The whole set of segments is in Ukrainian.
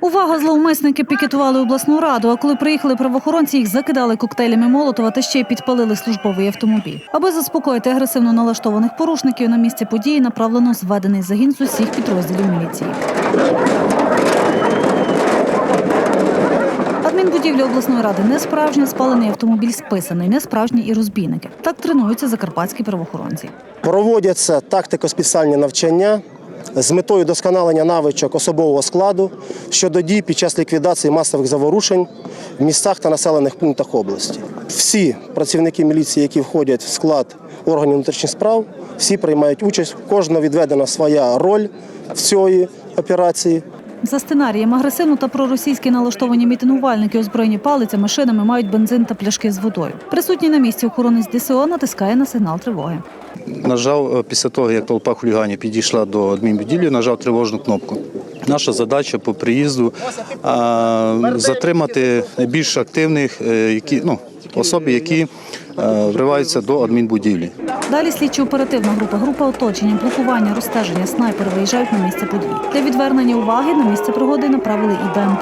Увага, зловмисники пікетували обласну раду. А коли приїхали правоохоронці, їх закидали коктейлями Молотова та ще й підпалили службовий автомобіль. Аби заспокоїти агресивно налаштованих порушників, на місці події направлено зведений загін з усіх підрозділів міліції. Адмінбудівля обласної ради не справжня, спалений автомобіль списаний, не справжні і розбійники. Так тренуються закарпатські правоохоронці. Проводяться тактико-спеціальні навчання з метою досконалення навичок особового складу щодо дій під час ліквідації масових заворушень в містах та населених пунктах області. Всі працівники міліції, які входять в склад органів внутрішніх справ, всі приймають участь. Кожна відведена своя роль в цій операції. За сценарієм агресивно та проросійські налаштовані мітингувальники, озброєні палицями, шинами, мають бензин та пляшки з водою. Присутній на місці охоронець ДСО натискає на сигнал тривоги. Нажав е, після того, як толпа хуліганів підійшла до адмінбудівлі, нажав тривожну кнопку. Наша задача по приїзду а, затримати найбільш активних е, які, ну, особи, які е, вриваються до адмінбудівлі. Далі слідчо-оперативна група, група оточення, блокування, розстеження, снайпери виїжджають на місце події. Для відвернення уваги на місце пригоди направили і БМП.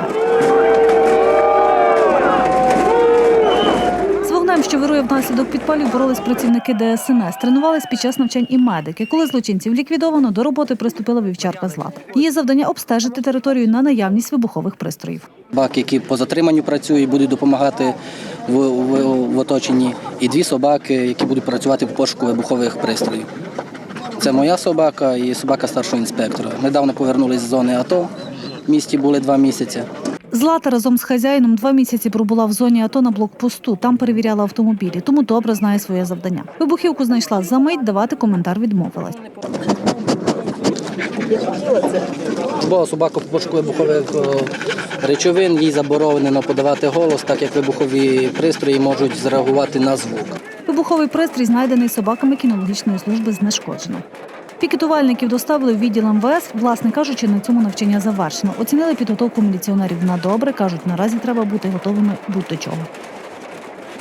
З вогнем, що вирує внаслідок підпалів, боролись працівники ДСНС. Тренувались під час навчань і медики. Коли злочинців ліквідовано, до роботи приступила вівчарка Злата. Її завдання обстежити територію на наявність вибухових пристроїв. Собаки, які по затриманню працюють, будуть допомагати в, в, в оточенні, і дві собаки, які будуть працювати по пошуку вибухових пристроїв. Це моя собака і собака старшого інспектора. Недавно повернулись з зони АТО. В місті були два місяці. Злата разом з хазяїном два місяці пробула в зоні АТО на блокпосту. Там перевіряла автомобілі, тому добре знає своє завдання. Вибухівку знайшла за мить, давати коментар відмовилась. Бо собака по пошуку вибухових речовин, їй заборонено подавати голос, так як вибухові пристрої можуть зреагувати на звук. Вибуховий пристрій знайдений собаками кінологічної служби знешкоджено. Пікетувальників доставили в відділ МВС. Власне кажучи, на цьому навчання завершено. Оцінили підготовку міліціонерів на добре. кажуть, наразі треба бути готовими будь до чого.